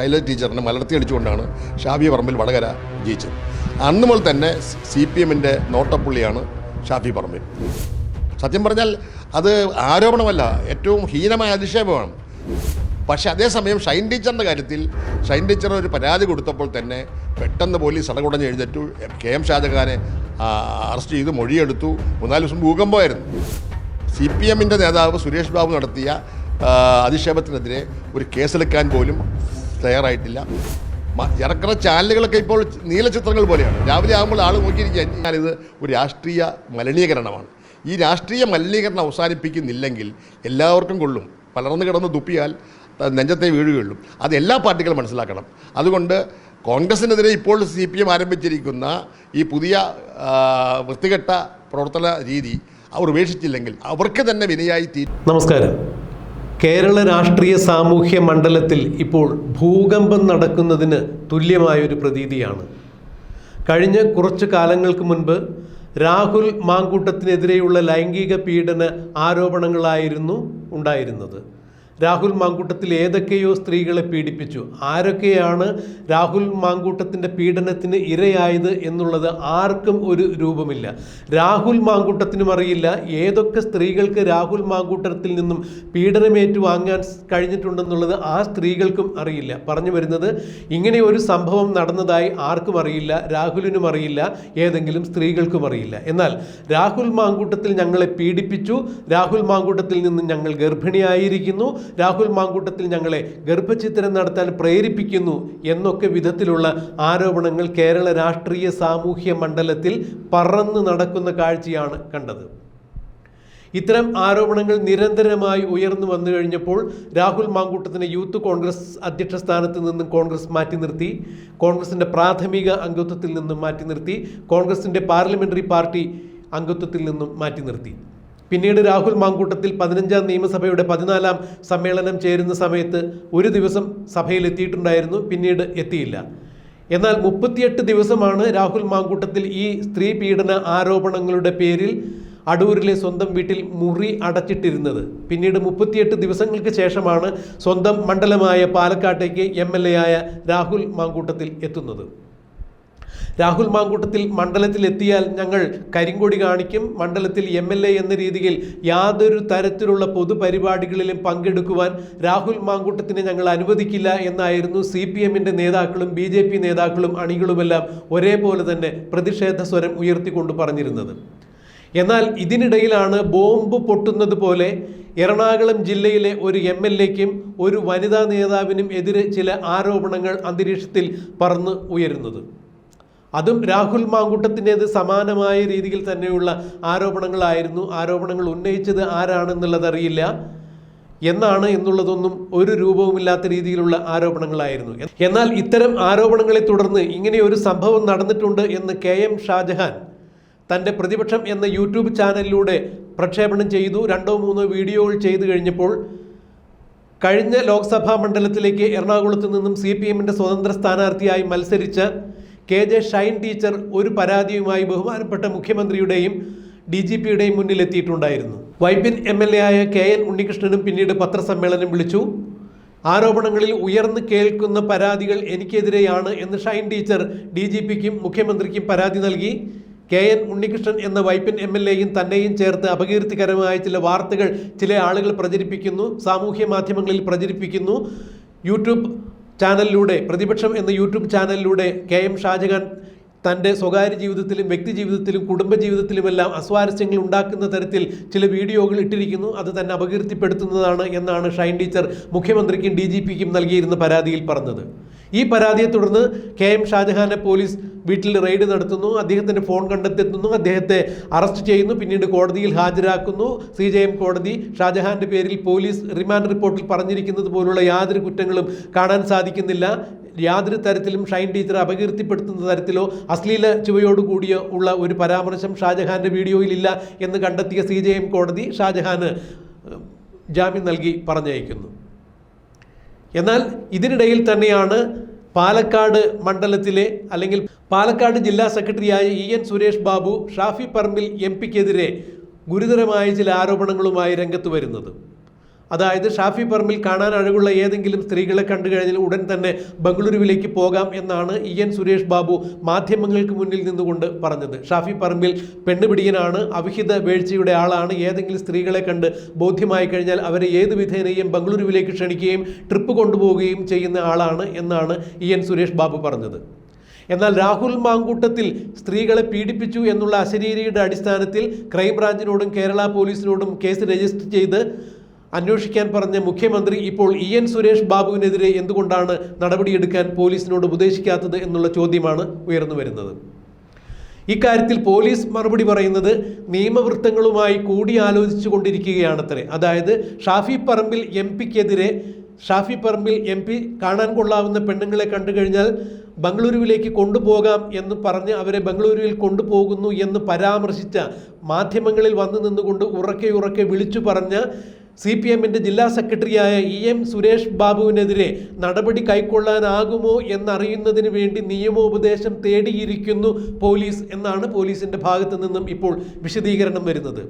ശൈലജ ടീച്ചറിനെ മലർത്തി അടിച്ചുകൊണ്ടാണ് ഷാഫി പറമ്പിൽ വടകര ജയിച്ചത്. അന്ന് മുതൽ തന്നെ സി പി എമ്മിന്റെ നോട്ടപ്പുള്ളിയാണ് ഷാഫി പറമ്പിൽ. സത്യം പറഞ്ഞാൽ അത് ആരോപണമല്ല ഏറ്റവും ഹീനമായ അധിക്ഷേപമാണ്. പക്ഷേ അതേസമയം ഷൈൻ ടീച്ചറിന്റെ കാര്യത്തിൽ ഷൈൻ ടീച്ചർ ഒരു പരാതി കൊടുത്തപ്പോൾ തന്നെ പെട്ടെന്ന് പോലീസ് അടകുടഞ്ഞ് എഴുന്നേറ്റു. കെ എം ഷാജഹാനെ അറസ്റ്റ് ചെയ്ത് മൊഴിയെടുത്തു. മൂന്നാൽ ദിവസം ഭൂകമ്പമായിരുന്നു സി പി എമ്മിന്റെ നേതാവ് സുരേഷ് ബാബു നടത്തിയ അധിക്ഷേപത്തിനെതിരെ ഒരു കേസെടുക്കാൻ പോലും തയ്യാറായിട്ടില്ല. മ- ഇറക്കുന്ന ചാനലുകളൊക്കെ ഇപ്പോൾ നീലചിത്രങ്ങൾ പോലെയാണ്. രാവിലെ ആകുമ്പോൾ ആൾ നോക്കിയിരിക്കുക ഇത് ഒരു രാഷ്ട്രീയ മലിനീകരണമാണ്. ഈ രാഷ്ട്രീയ മലിനീകരണം അവസാനിപ്പിക്കുന്നില്ലെങ്കിൽ എല്ലാവർക്കും കൊള്ളും. പലർന്നു കിടന്ന് തുപ്പിയാൽ നെഞ്ചത്തെ വീഴുകയുള്ളൂ അത് എല്ലാ പാർട്ടികളും മനസ്സിലാക്കണം. അതുകൊണ്ട് കോൺഗ്രസിനെതിരെ ഇപ്പോൾ സി പി എം ആരംഭിച്ചിരിക്കുന്ന ഈ പുതിയ വൃത്തികെട്ട പ്രവർത്തന രീതി അവർ ഉപേക്ഷിച്ചില്ലെങ്കിൽ അവർക്ക് തന്നെ വിനയായി തീരും നമസ്കാരം. കേരള രാഷ്ട്രീയ സാമൂഹ്യ മണ്ഡലത്തിൽ ഇപ്പോൾ ഭൂകമ്പം നടക്കുന്നതിന് തുല്യമായൊരു പ്രതീതിയാണ്. കഴിഞ്ഞ കുറച്ച് കാലങ്ങൾക്ക് മുൻപ് രാഹുൽ മാങ്കൂട്ടത്തിനെതിരെയുള്ള ലൈംഗിക പീഡന ആരോപണങ്ങളായിരുന്നു ഉണ്ടായിരുന്നത്. രാഹുൽ മാങ്കൂട്ടത്തിൽ ഏതൊക്കെയോ സ്ത്രീകളെ പീഡിപ്പിച്ചു. ആരൊക്കെയാണ് രാഹുൽ മാങ്കൂട്ടത്തിന്റെ പീഡനത്തിന് ഇരയായത് എന്നുള്ളത് ആർക്കും ഒരു രൂപമില്ല. രാഹുൽ മാങ്കൂട്ടത്തിനും അറിയില്ല. ഏതൊക്കെ സ്ത്രീകൾക്ക് രാഹുൽ മാങ്കൂട്ടത്തിൽ നിന്നും പീഡനമേറ്റു വാങ്ങാൻ കഴിഞ്ഞിട്ടുണ്ടെന്നുള്ളത് ആ സ്ത്രീകൾക്കും അറിയില്ല. പറഞ്ഞു വരുന്നത് ഇങ്ങനെ ഒരു സംഭവം നടന്നതായി ആർക്കും അറിയില്ല രാഹുലിനും അറിയില്ല ഏതെങ്കിലും സ്ത്രീകൾക്കും അറിയില്ല. എന്നാൽ രാഹുൽ മാങ്കൂട്ടത്തിൽ ഞങ്ങളെ പീഡിപ്പിച്ചു രാഹുൽ മാങ്കൂട്ടത്തിൽ നിന്നും ഞങ്ങൾ ഗർഭിണിയായിരിക്കുന്നു രാഹുൽ മാങ്കൂട്ടത്തിൽ ഞങ്ങളെ ഗർഭചിത്രം നടത്താൻ പ്രേരിപ്പിക്കുന്നു എന്നൊക്കെ വിധത്തിലുള്ള ആരോപണങ്ങൾ കേരള രാഷ്ട്രീയ സാമൂഹ്യ മണ്ഡലത്തിൽ പറന്നു നടക്കുന്ന കാഴ്ചയാണ് കണ്ടത്. ഇത്തരം ആരോപണങ്ങൾ നിരന്തരമായി ഉയർന്നു വന്നു കഴിഞ്ഞപ്പോൾ രാഹുൽ മാങ്കൂട്ടത്തിനെ യൂത്ത് കോൺഗ്രസ് അധ്യക്ഷ സ്ഥാനത്ത് നിന്നും കോൺഗ്രസ് മാറ്റി നിർത്തി കോൺഗ്രസിന്റെ പ്രാഥമിക അംഗത്വത്തിൽ നിന്നും മാറ്റി നിർത്തി കോൺഗ്രസിന്റെ പാർലമെന്ററി പാർട്ടി അംഗത്വത്തിൽ നിന്നും മാറ്റി നിർത്തി. പിന്നീട് രാഹുൽ മാങ്കൂട്ടത്തിൽ പതിനഞ്ചാം നിയമസഭയുടെ പതിനാലാം സമ്മേളനം ചേരുന്ന സമയത്ത് ഒരു ദിവസം സഭയിൽ എത്തിയിട്ടുണ്ടായിരുന്നു പിന്നീട് എത്തിയില്ല. എന്നാൽ മുപ്പത്തിയെട്ട് ദിവസമാണ് രാഹുൽ മാങ്കൂട്ടത്തിൽ ഈ സ്ത്രീ പീഡന ആരോപണങ്ങളുടെ പേരിൽ അടൂരിലെ സ്വന്തം വീട്ടിൽ മുറി അടച്ചിട്ടിരുന്നത്. പിന്നീട് മുപ്പത്തിയെട്ട് ദിവസങ്ങൾക്ക് ശേഷമാണ് സ്വന്തം മണ്ഡലമായ പാലക്കാട്ടേക്ക് എം ആയ രാഹുൽ മാങ്കൂട്ടത്തിൽ എത്തുന്നത്. രാഹുൽ മാങ്കൂട്ടത്തിൽ മണ്ഡലത്തിൽ എത്തിയാൽ ഞങ്ങൾ കരിങ്കൊടി കാണിക്കും. മണ്ഡലത്തിൽ എം എൽ എ എന്ന രീതിയിൽ യാതൊരു തരത്തിലുള്ള പൊതുപരിപാടികളിലും പങ്കെടുക്കുവാൻ രാഹുൽ മാങ്കൂട്ടത്തിനെ ഞങ്ങൾ അനുവദിക്കില്ല എന്നായിരുന്നു സി പി എമ്മിന്റെ നേതാക്കളും ബി ജെ പി നേതാക്കളും അണികളുമെല്ലാം ഒരേപോലെ തന്നെ പ്രതിഷേധ സ്വരം ഉയർത്തിക്കൊണ്ട് പറഞ്ഞിരുന്നത്. എന്നാൽ ഇതിനിടയിലാണ് ബോംബ് പൊട്ടുന്നത് പോലെ എറണാകുളം ജില്ലയിലെ ഒരു എം എൽ എക്കും ഒരു വനിതാ നേതാവിനും എതിരെ ചില ആരോപണങ്ങൾ അന്തരീക്ഷത്തിൽ പറന്ന് ഉയരുന്നത്. അതും രാഹുൽ മാങ്കൂട്ടത്തിന്റേത് സമാനമായ രീതിയിൽ തന്നെയുള്ള ആരോപണങ്ങളായിരുന്നു. ആരോപണങ്ങൾ ഉന്നയിച്ചത് ആരാണെന്നുള്ളതറിയില്ല എന്നാണ് എന്നുള്ളതൊന്നും ഒരു രൂപവുമില്ലാത്ത രീതിയിലുള്ള ആരോപണങ്ങളായിരുന്നു. എന്നാൽ ഇത്തരം ആരോപണങ്ങളെ തുടർന്ന് ഇങ്ങനെ ഒരു സംഭവം നടന്നിട്ടുണ്ട് എന്ന് കെ എം ഷാജഹാൻ തന്റെ പ്രതിപക്ഷം എന്ന യൂട്യൂബ് ചാനലിലൂടെ പ്രക്ഷേപണം ചെയ്തു. രണ്ടോ മൂന്നോ വീഡിയോകൾ ചെയ്തു കഴിഞ്ഞപ്പോൾ കഴിഞ്ഞ ലോക്സഭാ മണ്ഡലത്തിലേക്ക് എറണാകുളത്ത് നിന്നും സി പി എമ്മിന്റെ സ്വതന്ത്ര സ്ഥാനാർത്ഥിയായി മത്സരിച്ച കെ ജെ ഷൈൻ ടീച്ചർ ഒരു പരാതിയുമായി ബഹുമാനപ്പെട്ട മുഖ്യമന്ത്രിയുടെയും ഡി ജി പിയുടെയും മുന്നിലെത്തിയിട്ടുണ്ടായിരുന്നു. വൈപ്പിൻ എം എൽ എ ആയ കെ എൻ ഉണ്ണികൃഷ്ണനും പിന്നീട് പത്രസമ്മേളനം വിളിച്ചു. ആരോപണങ്ങളിൽ ഉയർന്നു കേൾക്കുന്ന പരാതികൾ എനിക്കെതിരെയാണ് എന്ന് ഷൈൻ ടീച്ചർ ഡി ജി പിക്കും മുഖ്യമന്ത്രിക്കും പരാതി നൽകി. കെ എൻ ഉണ്ണികൃഷ്ണൻ എന്ന വൈപ്പിൻ എം എൽ എയും തന്നെയും ചേർത്ത് അപകീർത്തികരമായ ചില വാർത്തകൾ ചില ആളുകൾ പ്രചരിപ്പിക്കുന്നു സാമൂഹ്യ മാധ്യമങ്ങളിൽ പ്രചരിപ്പിക്കുന്നു. യൂട്യൂബ് ചാനലിലൂടെ പ്രതിപക്ഷം എന്ന യൂട്യൂബ് ചാനലിലൂടെ കെ എം ഷാജഹാൻ തന്റെ സ്വകാര്യ ജീവിതത്തിലും വ്യക്തി ജീവിതത്തിലും കുടുംബ ജീവിതത്തിലുമെല്ലാം അസ്വാരസ്യങ്ങൾ ഉണ്ടാക്കുന്ന തരത്തിൽ ചില വീഡിയോകൾ ഇട്ടിരിക്കുന്നു. അത് തന്നെ അപകീർത്തിപ്പെടുത്തുന്നതാണ് എന്നാണ് ഷൈൻ ടീച്ചർ മുഖ്യമന്ത്രിക്കും ഡി നൽകിയിരുന്ന പരാതിയിൽ പറഞ്ഞത്. ഈ പരാതിയെ തുടർന്ന് കെ എം ഷാജഹാനെ പോലീസ് വീട്ടിൽ റെയ്ഡ് നടത്തുന്നു. അദ്ദേഹത്തിന്റെ ഫോൺ കണ്ടെത്തുന്നു. അദ്ദേഹത്തെ അറസ്റ്റ് ചെയ്യുന്നു. പിന്നീട് കോടതിയിൽ ഹാജരാക്കുന്നു. സി ജെ എം കോടതി ഷാജഹാന്റെ പേരിൽ പോലീസ് റിമാൻഡ് റിപ്പോർട്ടിൽ പറഞ്ഞിരിക്കുന്നത് പോലുള്ള യാതൊരു കുറ്റങ്ങളും കാണാൻ സാധിക്കുന്നില്ല. യാതൊരു തരത്തിലും ഷൈൻ ടീച്ചർ അപകീർത്തിപ്പെടുത്തുന്ന തരത്തിലോ അശ്ലീല ചുവയോട് കൂടിയോ ഉള്ള ഒരു പരാമർശം ഷാജഹാന്റെ വീഡിയോയിലില്ല എന്ന് കണ്ടെത്തിയ സി കോടതി ഷാജഹാന് ജാമ്യം നൽകി പറഞ്ഞയക്കുന്നു. എന്നാൽ ഇതിനിടയിൽ തന്നെയാണ് പാലക്കാട് മണ്ഡലത്തിലെ അല്ലെങ്കിൽ പാലക്കാട് ജില്ലാ സെക്രട്ടറിയായ E N Suresh Babu Shafi Parambil M പിക്കെതിരെ ഗുരുതരമായ ചില ആരോപണങ്ങളുമായി രംഗത്ത് വരുന്നത്. അതായത് ഷാഫി പറമ്പിൽ കാണാൻ അഴകുള്ള ഏതെങ്കിലും സ്ത്രീകളെ കണ്ടു കഴിഞ്ഞാൽ ഉടൻ തന്നെ ബംഗളൂരുവിലേക്ക് പോകാം എന്നാണ് ഇ എൻ സുരേഷ് ബാബു മാധ്യമങ്ങൾക്ക് മുന്നിൽ നിന്നുകൊണ്ട് പറഞ്ഞത്. ഷാഫി പറമ്പിൽ പെണ്ണുപിടിയനാണ് അവിഹിത വീഴ്ചയുടെ ആളാണ്. ഏതെങ്കിലും സ്ത്രീകളെ കണ്ട് ബോധ്യമായി കഴിഞ്ഞാൽ അവരെ ഏത് വിധേനയും ബംഗളൂരുവിലേക്ക് ക്ഷണിക്കുകയും ട്രിപ്പ് കൊണ്ടുപോവുകയും ചെയ്യുന്ന ആളാണ് എന്നാണ് ഇ എൻ സുരേഷ് ബാബു പറഞ്ഞത്. എന്നാൽ രാഹുൽ മാങ്കൂട്ടത്തിൽ സ്ത്രീകളെ പീഡിപ്പിച്ചു എന്നുള്ള അശരീരിയുടെ അടിസ്ഥാനത്തിൽ ക്രൈംബ്രാഞ്ചിനോടും കേരള പോലീസിനോടും കേസ് രജിസ്റ്റർ ചെയ്ത് അന്വേഷിക്കാൻ പറഞ്ഞ മുഖ്യമന്ത്രി ഇപ്പോൾ ഇ എൻ സുരേഷ് ബാബുവിനെതിരെ എന്തുകൊണ്ടാണ് നടപടിയെടുക്കാൻ പോലീസിനോട് ഉപദേശിക്കാത്തത് എന്നുള്ള ചോദ്യമാണ് ഉയർന്നു വരുന്നത്. ഇക്കാര്യത്തിൽ പോലീസ് മറുപടി പറയുന്നത് നിയമവൃത്തങ്ങളുമായി കൂടിയാലോചിച്ചു കൊണ്ടിരിക്കുകയാണത്രേ അതായത് ഷാഫി പറമ്പിൽ എം പിക്കെതിരെ ഷാഫി പറമ്പിൽ എം പി കാണാൻ കൊള്ളാവുന്ന പെണ്ണുങ്ങളെ കണ്ടു കഴിഞ്ഞാൽ ബംഗളൂരുവിലേക്ക് കൊണ്ടുപോകാം എന്ന് പറഞ്ഞ് അവരെ ബംഗളൂരുവിൽ കൊണ്ടുപോകുന്നു എന്ന് പരാമർശിച്ച മാധ്യമങ്ങളിൽ വന്നു നിന്നുകൊണ്ട് ഉറക്കെ ഉറക്കെ വിളിച്ചു പറഞ്ഞ സി പി എമ്മിന്റെ ജില്ലാ സെക്രട്ടറിയായ ഇ എം സുരേഷ് ബാബുവിനെതിരെ നടപടി കൈക്കൊള്ളാനാകുമോ എന്നറിയുന്നതിന് വേണ്ടി നിയമോപദേശം തേടിയിരിക്കുന്നു പോലീസ് എന്നാണ് പോലീസിന്റെ ഭാഗത്തു നിന്നും ഇപ്പോൾ വിശദീകരണം വരുന്നത്.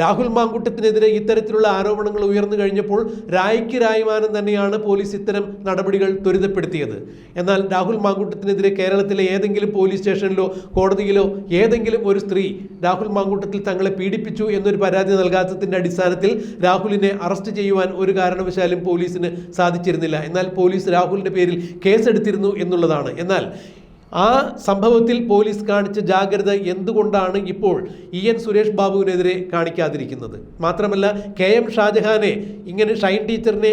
രാഹുൽ മാങ്കുട്ടത്തിനെതിരെ ഇത്തരത്തിലുള്ള ആരോപണങ്ങൾ ഉയർന്നു കഴിഞ്ഞപ്പോൾ രായ്ക്ക് രായ്മാനം തന്നെയാണ് പോലീസ് ഇത്തരം നടപടികൾ ത്വരിതപ്പെടുത്തിയത്. എന്നാൽ രാഹുൽ മാങ്കുട്ടത്തിനെതിരെ കേരളത്തിലെ ഏതെങ്കിലും പോലീസ് സ്റ്റേഷനിലോ കോടതിയിലോ ഏതെങ്കിലും ഒരു സ്ത്രീ രാഹുൽ മാങ്കൂട്ടത്തിൽ തങ്ങളെ പീഡിപ്പിച്ചു എന്നൊരു പരാതി നൽകാത്തതിന്റെ അടിസ്ഥാനത്തിൽ രാഹുലിനെ അറസ്റ്റ് ചെയ്യുവാൻ ഒരു കാരണവശാലും പോലീസിന് സാധിച്ചിരുന്നില്ല. എന്നാൽ പോലീസ് രാഹുലിന്റെ പേരിൽ കേസെടുത്തിരുന്നു എന്നുള്ളതാണ്. എന്നാൽ ആ സംഭവത്തിൽ പോലീസ് കാണിച്ച ജാഗ്രത എന്തുകൊണ്ടാണ് ഇപ്പോൾ ഇ എൻ സുരേഷ് ബാബുവിനെതിരെ കാണിക്കാതിരിക്കുന്നത്? മാത്രമല്ല കെ എം ഷാജഹാനെ ഇങ്ങനെ ഷൈൻ ടീച്ചറിനെ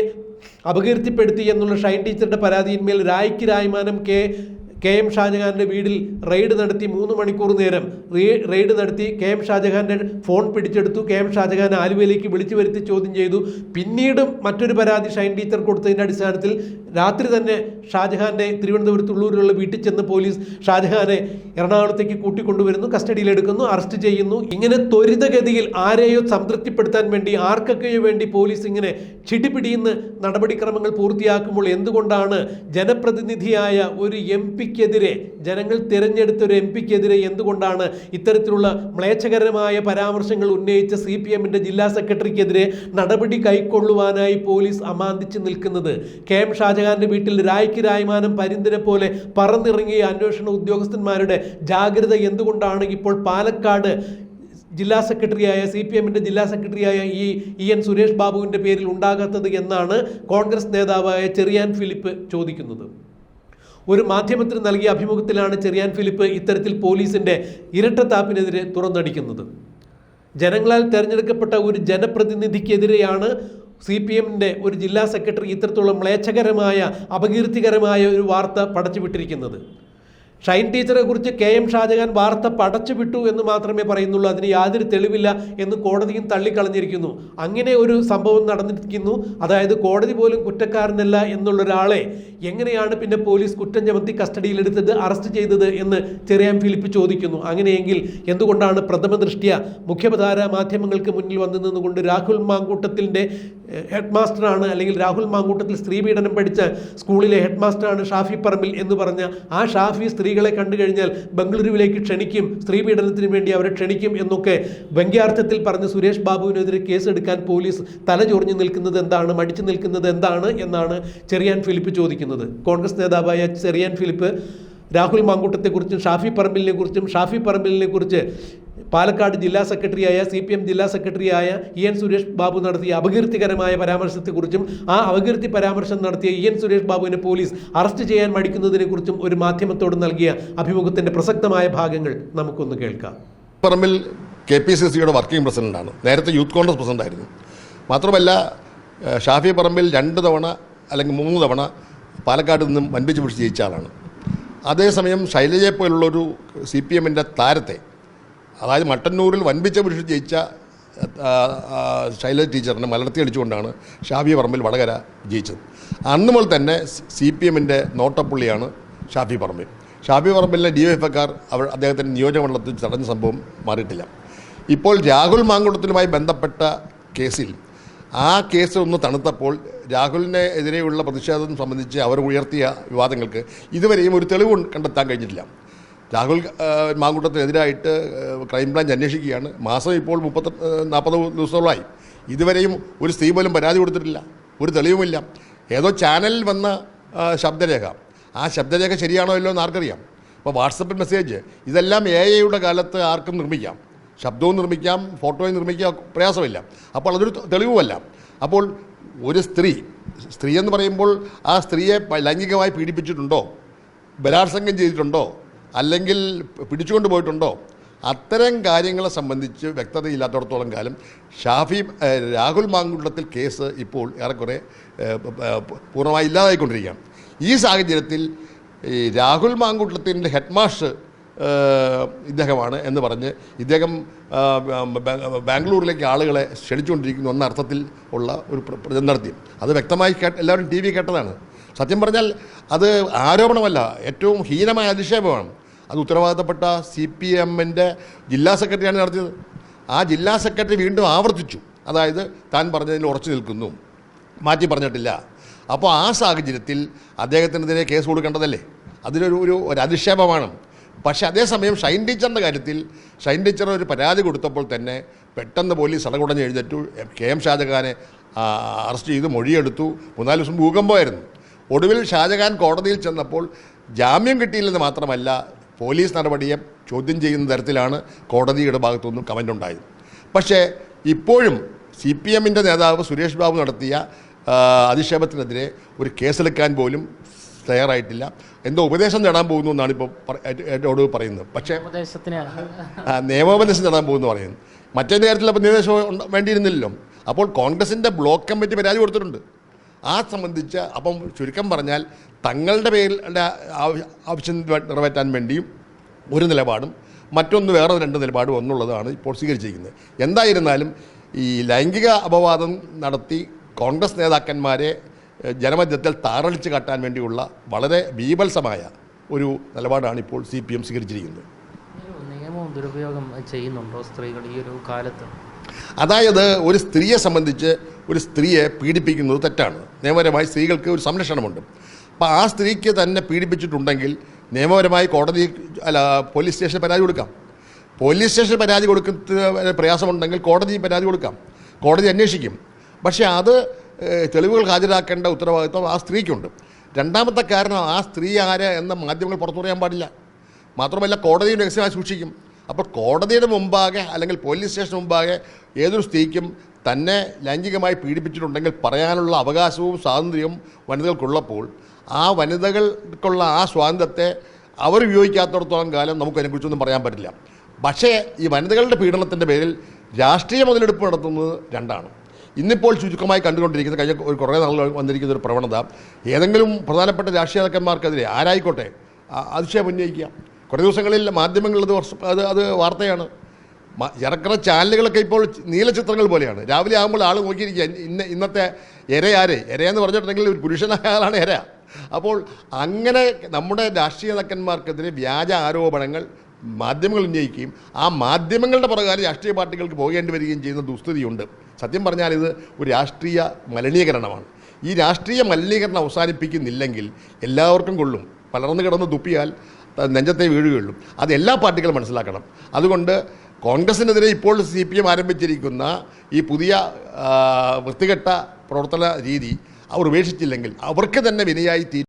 അപകീർത്തിപ്പെടുത്തി എന്നുള്ള ഷൈൻ ടീച്ചറുടെ പരാതിയിന്മേൽ രായ്ക്ക് രായ്മാനം കെ കെ എം ഷാജഹാന്റെ വീടിൽ റെയ്ഡ് നടത്തി മൂന്ന് മണിക്കൂർ നേരം. റെയ്ഡ് നടത്തി കെ എം ഷാജഹാന്റെ ഫോൺ പിടിച്ചെടുത്തു. കെ എം ഷാജഹാൻ ആലുവയിലേക്ക് വിളിച്ചു വരുത്തി ചോദ്യം ചെയ്തു. പിന്നീടും മറ്റൊരു പരാതി ഷൈൻ ടീച്ചർ കൊടുത്തതിന്റെ അടിസ്ഥാനത്തിൽ രാത്രി തന്നെ ഷാജഹാന്റെ തിരുവനന്തപുരത്ത് ഉള്ളൂരിലുള്ള വീട്ടിൽ ചെന്ന് പോലീസ് ഷാജഹാനെ എറണാകുളത്തേക്ക് കൂട്ടിക്കൊണ്ടുവരുന്നു കസ്റ്റഡിയിലെടുക്കുന്നു അറസ്റ്റ് ചെയ്യുന്നു. ഇങ്ങനെ ത്വരിതഗതിയിൽ ആരെയോ സംതൃപ്തിപ്പെടുത്താൻ വേണ്ടി ആർക്കൊക്കെയോ വേണ്ടി പോലീസ് ഇങ്ങനെ ചിടിപിടിയുന്ന നടപടിക്രമങ്ങൾ പൂർത്തിയാക്കുമ്പോൾ എന്തുകൊണ്ടാണ് ജനപ്രതിനിധിയായ ഒരു എം പിക്കെതിരെ ജനങ്ങൾ തിരഞ്ഞെടുത്ത ഒരു എം പിക്കെതിരെ എന്തുകൊണ്ടാണ് ഇത്തരത്തിലുള്ള മ്ലേച്ഛകരമായ പരാമർശങ്ങൾ ഉന്നയിച്ച സി പി എമ്മിന്റെ ജില്ലാ സെക്രട്ടറിക്കെതിരെ നടപടി കൈക്കൊള്ളുവാനായി പോലീസ് അമാന്തിച്ച് നിൽക്കുന്നത്? കെ എം ഷാജഹാന്റെ വീട്ടിൽ രായ്ക്ക് രായ്മാനം പരിന്തിനെ പോലെ പറന്നിറങ്ങിയ അന്വേഷണ ഉദ്യോഗസ്ഥന്മാരുടെ ജാഗ്രത എന്തുകൊണ്ടാണ് ഇപ്പോൾ പാലക്കാട് ജില്ലാ സെക്രട്ടറിയായ സി പി എമ്മിന്റെ ജില്ലാ സെക്രട്ടറിയായ ഈ ഇ എൻ സുരേഷ് ബാബുവിന്റെ പേരിൽ ഉണ്ടാകാത്തത് എന്നാണ് കോൺഗ്രസ് നേതാവായ ചെറിയാൻ ഫിലിപ്പ് ചോദിക്കുന്നത്. ഒരു മാധ്യമത്തിന് നൽകിയ അഭിമുഖത്തിലാണ് ചെറിയാൻ ഫിലിപ്പ് ഇത്തരത്തിൽ പോലീസിന്റെ ഇരട്ടത്താപ്പിനെതിരെ തുറന്നടിക്കുന്നത്. ജനങ്ങളാൽ തിരഞ്ഞെടുക്കപ്പെട്ട ഒരു ജനപ്രതിനിധിക്കെതിരെയാണ് സി പി എമ്മിന്റെ ഒരു ജില്ലാ സെക്രട്ടറി ഇത്തരത്തിലുള്ള മ്ലേച്ഛകരമായ അപകീർത്തികരമായ ഒരു വാർത്ത പടച്ചുവിട്ടിരിക്കുന്നത്. ഷൈൻ ടീച്ചറെ കുറിച്ച് കെ എം ഷാജഹാൻ വാർത്ത പടച്ചുവിട്ടു എന്ന് മാത്രമേ പറയുന്നുള്ളൂ. അതിന് യാതൊരു തെളിവില്ല എന്ന് കോടതിയും തള്ളിക്കളഞ്ഞിരിക്കുന്നു. അങ്ങനെ ഒരു സംഭവം നടന്നിരിക്കുന്നു. അതായത് കോടതി പോലും കുറ്റക്കാരനല്ല എന്നുള്ള ഒരാളെ എങ്ങനെയാണ് പിന്നെ പോലീസ് കുറ്റം ചുമത്തി കസ്റ്റഡിയിലെടുത്തത് അറസ്റ്റ് ചെയ്തത് എന്ന് ചെറിയാൻ ഫിലിപ്പ് ചോദിക്കുന്നു. അങ്ങനെയെങ്കിൽ എന്തുകൊണ്ടാണ് പ്രഥമ ദൃഷ്ട്യ മുഖ്യധാര മാധ്യമങ്ങൾക്ക് മുന്നിൽ വന്നു നിന്നുകൊണ്ട് രാഹുൽ മാങ്കൂട്ടത്തിന്റെ ഹെഡ് മാസ്റ്ററാണ് അല്ലെങ്കിൽ രാഹുൽ മാങ്കൂട്ടത്തിൽ സ്ത്രീ പീഡനം പഠിച്ച സ്കൂളിലെ ഹെഡ് മാസ്റ്ററാണ് ഷാഫി പറമ്പിൽ എന്ന് പറഞ്ഞ ആ ഷാഫി സ്ത്രീകളെ കണ്ടു കഴിഞ്ഞാൽ ബംഗളൂരുവിലേക്ക് ക്ഷണിക്കും. സ്ത്രീ പീഡനത്തിന് വേണ്ടി അവരെ ക്ഷണിക്കും എന്നൊക്കെ വ്യംഗ്യാർത്ഥത്തിൽ പറഞ്ഞ് സുരേഷ് ബാബുവിനെതിരെ കേസെടുക്കാൻ പോലീസ് തലചൊറിഞ്ഞു നിൽക്കുന്നത് എന്താണ്? മടിച്ചു നിൽക്കുന്നത് എന്താണ്? എന്നാണ് ചെറിയാൻ ഫിലിപ്പ് ചോദിക്കുന്നത്. കോൺഗ്രസ് നേതാവായ ചെറിയാൻ ഫിലിപ്പ് രാഹുൽ മാങ്കൂട്ടത്തെക്കുറിച്ചും ഷാഫി പറമ്പിലിനെ കുറിച്ചും ഷാഫി പറമ്പിലിനെ കുറിച്ച് പാലക്കാട് ജില്ലാ സെക്രട്ടറിയായ സി പി എം ജില്ലാ സെക്രട്ടറിയായ ഇ എൻ സുരേഷ് ബാബു നടത്തിയ അപകീർത്തികരമായ പരാമർശത്തെക്കുറിച്ചും ആ അപകീർത്തി പരാമർശം നടത്തിയ ഇ എൻ സുരേഷ് ബാബുവിനെ പോലീസ് അറസ്റ്റ് ചെയ്യാൻ മടിക്കുന്നതിനെക്കുറിച്ചും ഒരു മാധ്യമത്തോട് നൽകിയ അഭിമുഖത്തിന്റെ പ്രസക്തമായ ഭാഗങ്ങൾ നമുക്കൊന്ന് കേൾക്കാം. പറമ്പിൽ കെ പി സി സിയുടെ വർക്കിംഗ് പ്രസിഡന്റാണ് നേരത്തെ യൂത്ത് കോൺഗ്രസ് പ്രസിഡന്റായിരുന്നു മാത്രമല്ല ഷാഫി പറമ്പിൽ രണ്ട് തവണ അല്ലെങ്കിൽ മൂന്ന് തവണ പാലക്കാട് നിന്നും വൻപിച്ച് പിടിച്ച് ജയിച്ച ആളാണ്. അതേസമയം ശൈലജയെ പോലുള്ളൊരു സി പി എമ്മിന്റെ താരത്തെ അതായത് മട്ടന്നൂരിൽ വൻപിച്ച പുരുഷ ജയിച്ച ശൈലജ ടീച്ചറിനെ മലർത്തി അടിച്ചുകൊണ്ടാണ് ഷാഫി പറമ്പിൽ വടകര ജയിച്ചത്. അന്ന് മുതൽ തന്നെ സി പി എമ്മിന്റെ നോട്ടപ്പുള്ളിയാണ് ഷാഫി പറമ്പിൽ. ഷാഫി പറമ്പിലെ ഡി എഫ് എക്കാർ അവർ അദ്ദേഹത്തിന്റെ നിയോജകമണ്ഡലത്തിൽ തടഞ്ഞ സംഭവം മാറിയിട്ടില്ല. ഇപ്പോൾ രാഹുൽ മാങ്കുളത്തിനുമായി ബന്ധപ്പെട്ട കേസിൽ ആ കേസ് ഒന്ന് തണുത്തപ്പോൾ രാഹുലിനെ എതിരെയുള്ള പ്രതിഷേധം സംബന്ധിച്ച് അവർ ഉയർത്തിയ വിവാദങ്ങൾക്ക് ഇതുവരെയും ഒരു തെളിവ് കണ്ടെത്താൻ കഴിഞ്ഞിട്ടില്ല. രാഹുൽ മാങ്കൂട്ടത്തിനെതിരായിട്ട് ക്രൈംബ്രാഞ്ച് അന്വേഷിക്കുകയാണ്. മാസം ഇപ്പോൾ മുപ്പത്തി നാൽപ്പത് ദിവസത്തോളമായി. ഇതുവരെയും ഒരു സ്ത്രീ പോലും പരാതി കൊടുത്തിട്ടില്ല. ഒരു തെളിവുമില്ല. ഏതോ ചാനലിൽ വന്ന ശബ്ദരേഖ. ആ ശബ്ദരേഖ ശരിയാണോ ഇല്ലോ എന്ന് ആർക്കറിയാം? അപ്പോൾ വാട്സപ്പിൽ മെസ്സേജ്. ഇതെല്ലാം എ ഐയുടെ കാലത്ത് ആർക്കും നിർമ്മിക്കാം. ശബ്ദവും നിർമ്മിക്കാം ഫോട്ടോയും നിർമ്മിക്കാം പ്രയാസമില്ല. അപ്പോൾ അതൊരു തെളിവുമല്ല. അപ്പോൾ ഒരു സ്ത്രീ സ്ത്രീ എന്ന് പറയുമ്പോൾ ആ സ്ത്രീയെ ലൈംഗികമായി പീഡിപ്പിച്ചിട്ടുണ്ടോ? ബലാത്സംഗം ചെയ്തിട്ടുണ്ടോ? അല്ലെങ്കിൽ പിടിച്ചുകൊണ്ട് പോയിട്ടുണ്ടോ? അത്തരം കാര്യങ്ങളെ സംബന്ധിച്ച് വ്യക്തതയില്ലാത്തടത്തോളം കാലം ഷാഫി രാഹുൽ മാങ്കുണ്ടത്തിൽ കേസ് ഇപ്പോൾ ഏറെക്കുറെ പൂർണമായി ഇല്ലാതായിക്കൊണ്ടിരിക്കുകയാണ്. ഈ സാഹചര്യത്തിൽ ഈ രാഹുൽ മാങ്കുട്ടത്തിന്റെ ഹെഡ് മാഷ് ഇദ്ദേഹമാണ് എന്ന് പറഞ്ഞ് ഇദ്ദേഹം ബാംഗ്ലൂരിലേക്ക് ആളുകളെ ക്ഷണിച്ചുകൊണ്ടിരിക്കുന്നു എന്ന അർത്ഥത്തിൽ ഉള്ള ഒരു നടത്തി അത് വ്യക്തമായി കേട്ട എല്ലാവരും ടി വി കേട്ടതാണ്. സത്യം പറഞ്ഞാൽ അത് ആരോപണമല്ല ഏറ്റവും ഹീനമായ അധിക്ഷേപമാണ്. അത് ഉത്തരവാദിത്തപ്പെട്ട സി പി എമ്മിന്റെ ജില്ലാ സെക്രട്ടറിയാണ് നടത്തിയത്. ആ ജില്ലാ സെക്രട്ടറി വീണ്ടും ആവർത്തിച്ചു. അതായത് താൻ പറഞ്ഞതിൽ ഉറച്ചു നിൽക്കുന്നു. മാറ്റി പറഞ്ഞിട്ടില്ല. അപ്പോൾ ആ സാഹചര്യത്തിൽ അദ്ദേഹത്തിനെതിരെ കേസ് കൊടുക്കേണ്ടതല്ലേ? അതിലൊരു ഒരു ഒരു അധിക്ഷേപമാണ് പക്ഷേ അതേസമയം ഷൈൻ ടീച്ചറിന്റെ കാര്യത്തിൽ ഷൈൻ ടീച്ചർ ഒരു പരാതി കൊടുത്തപ്പോൾ തന്നെ പെട്ടെന്ന് പോലീസ് അടകുടഞ്ഞ് എഴുന്നേറ്റു. കെ എം ഷാജഹാനെ അറസ്റ്റ് ചെയ്ത് മൊഴിയെടുത്തു. മൂന്നാൽ ദിവസം ഭൂകമ്പമായിരുന്നു. ഒടുവിൽ ഷാജഹാൻ കോടതിയിൽ ചെന്നപ്പോൾ ജാമ്യം കിട്ടിയില്ലെന്ന് മാത്രമല്ല പോലീസ് നടപടിയെ ചോദ്യം ചെയ്യുന്ന തരത്തിലാണ് കോടതിയുടെ ഭാഗത്തുനിന്നും കമന്റ് ഉണ്ടായത്. പക്ഷേ ഇപ്പോഴും സി പി എമ്മിന്റെ നേതാവ് സുരേഷ് ബാബു നടത്തിയ അധിക്ഷേപത്തിനെതിരെ ഒരു കേസെടുക്കാൻ പോലും തയ്യാറായിട്ടില്ല. എന്തോ ഉപദേശം നേടാൻ പോകുന്നു എന്നാണ് ഇപ്പോൾ എന്നോട് പറയുന്നത്. പക്ഷേ നിയമോപദേശം നേടാൻ പോകുന്നു പറയുന്നു മറ്റേ കാര്യത്തിൽ അപ്പോൾ നിർദ്ദേശം വേണ്ടിയിരുന്നില്ലല്ലോ. അപ്പോൾ കോൺഗ്രസിന്റെ ബ്ലോക്ക് കമ്മിറ്റി പരാതി കൊടുത്തിട്ടുണ്ട്. ആ സംബന്ധിച്ച് അപ്പം ചുരുക്കം പറഞ്ഞാൽ തങ്ങളുടെ പേരിൽ ആവശ്യ- നിറവേറ്റാൻ വേണ്ടിയും ഒരു നിലപാടും മറ്റൊന്ന് വേറെ രണ്ട് നിലപാടും ഒന്നുള്ളതാണ് ഇപ്പോൾ സ്വീകരിച്ചിരിക്കുന്നത്. എന്തായിരുന്നാലും ഈ ലൈംഗിക അപവാദം നടത്തി കോൺഗ്രസ് നേതാക്കന്മാരെ ജനമധ്യത്തിൽ താറളിച്ച് കാട്ടാൻ വേണ്ടിയുള്ള വളരെ ബീഭത്സമായ ഒരു നിലപാടാണ് ഇപ്പോൾ സി പി എം സ്വീകരിച്ചിരിക്കുന്നത്. നിയമവും ദുരുപയോഗം ചെയ്യുന്നുണ്ടോ സ്ത്രീകൾ ഈ ഒരു കാലത്ത്? അതായത് ഒരു സ്ത്രീയെ സംബന്ധിച്ച് ഒരു സ്ത്രീയെ പീഡിപ്പിക്കുന്നത് തെറ്റാണ്. നിയമപരമായി സ്ത്രീകൾക്ക് ഒരു സംരക്ഷണമുണ്ട്. അപ്പോൾ ആ സ്ത്രീക്ക് തന്നെ പീഡിപ്പിച്ചിട്ടുണ്ടെങ്കിൽ നിയമപരമായി കോടതി അല്ല പോലീസ് സ്റ്റേഷനിൽ പരാതി കൊടുക്കാം. പോലീസ് സ്റ്റേഷനിൽ പരാതി കൊടുക്കുന്ന പ്രയാസമുണ്ടെങ്കിൽ കോടതി പരാതി കൊടുക്കാം. കോടതി അന്വേഷിക്കും. പക്ഷേ അത് തെളിവുകൾ ഹാജരാക്കേണ്ട ഉത്തരവാദിത്വം ആ സ്ത്രീക്കുണ്ട്. രണ്ടാമത്തെ കാരണം ആ സ്ത്രീ ആര് എന്ന മാധ്യമങ്ങൾ പുറത്തു പറയാൻ പാടില്ല. മാത്രമല്ല കോടതിയും രഹസ്യമായി സൂക്ഷിക്കും. അപ്പോൾ കോടതിയുടെ മുമ്പാകെ അല്ലെങ്കിൽ പോലീസ് സ്റ്റേഷന് മുമ്പാകെ ഏതൊരു സ്ത്രീക്കും തന്നെ ലൈംഗികമായി പീഡിപ്പിച്ചിട്ടുണ്ടെങ്കിൽ പറയാനുള്ള അവകാശവും സ്വാതന്ത്ര്യവും വനിതകൾക്കുള്ളപ്പോൾ ആ വനിതകൾക്കുള്ള ആ സ്വാതന്ത്ര്യത്തെ അവർ ഉപയോഗിക്കാത്തടത്തോളം കാലം നമുക്ക് അതിനെക്കുറിച്ചൊന്നും പറയാൻ പറ്റില്ല. പക്ഷേ ഈ വനിതകളുടെ പീഡനത്തിന്റെ പേരിൽ രാഷ്ട്രീയ മുതലെടുപ്പ് നടത്തുന്നത് രണ്ടാണ്. ഇന്നിപ്പോൾ ചുരുക്കമായി കണ്ടുകൊണ്ടിരിക്കുന്ന കഴിഞ്ഞ ഒരു കുറേ നാളുകൾ വന്നിരിക്കുന്ന ഒരു പ്രവണത ഏതെങ്കിലും പ്രധാനപ്പെട്ട രാഷ്ട്രീയ നേതാക്കന്മാർക്കെതിരെ ആരായിക്കോട്ടെ അതിശയം ഉന്നയിക്കുക. കുറേ ദിവസങ്ങളിൽ മാധ്യമങ്ങളിൽ അത് അത് വാർത്തയാണ്. ഇറക്കുന്ന ചാനലുകളൊക്കെ ഇപ്പോൾ നീല ചിത്രങ്ങൾ പോലെയാണ്. രാവിലെ ആകുമ്പോൾ ആൾ നോക്കിയിരിക്കുക ഇന്ന ഇന്നത്തെ ഇരയാര് ഇരയെന്ന് പറഞ്ഞിട്ടുണ്ടെങ്കിൽ ഒരു പുരുഷനായ ആളാണ് ഇര അപ്പോൾ അങ്ങനെ നമ്മുടെ രാഷ്ട്രീയ നേതാക്കന്മാർക്കെതിരെ വ്യാജ ആരോപണങ്ങൾ മാധ്യമങ്ങൾ ഉന്നയിക്കുകയും ആ മാധ്യമങ്ങളുടെ പ്രകാരം രാഷ്ട്രീയ പാർട്ടികൾക്ക് പോകേണ്ടി വരികയും ചെയ്യുന്ന ദുസ്ഥിതിയുണ്ട്. സത്യം പറഞ്ഞാൽ ഇത് ഒരു രാഷ്ട്രീയ മലിനീകരണമാണ്. ഈ രാഷ്ട്രീയ മലിനീകരണം അവസാനിപ്പിക്കുന്നില്ലെങ്കിൽ എല്ലാവർക്കും കൊള്ളും. പലർന്ന് കിടന്ന് തുപ്പിയാൽ നെഞ്ചത്തെ വീഴുകയുള്ളൂ. അത് എല്ലാ പാർട്ടികളും മനസ്സിലാക്കണം. അതുകൊണ്ട് കോൺഗ്രസിനെതിരെ ഇപ്പോൾ സി പി എം ആരംഭിച്ചിരിക്കുന്ന ഈ പുതിയ വൃത്തികെട്ട പ്രവർത്തന രീതി അവർ ഉപേക്ഷിച്ചില്ലെങ്കിൽ അവർക്ക് തന്നെ വിനയായി തീ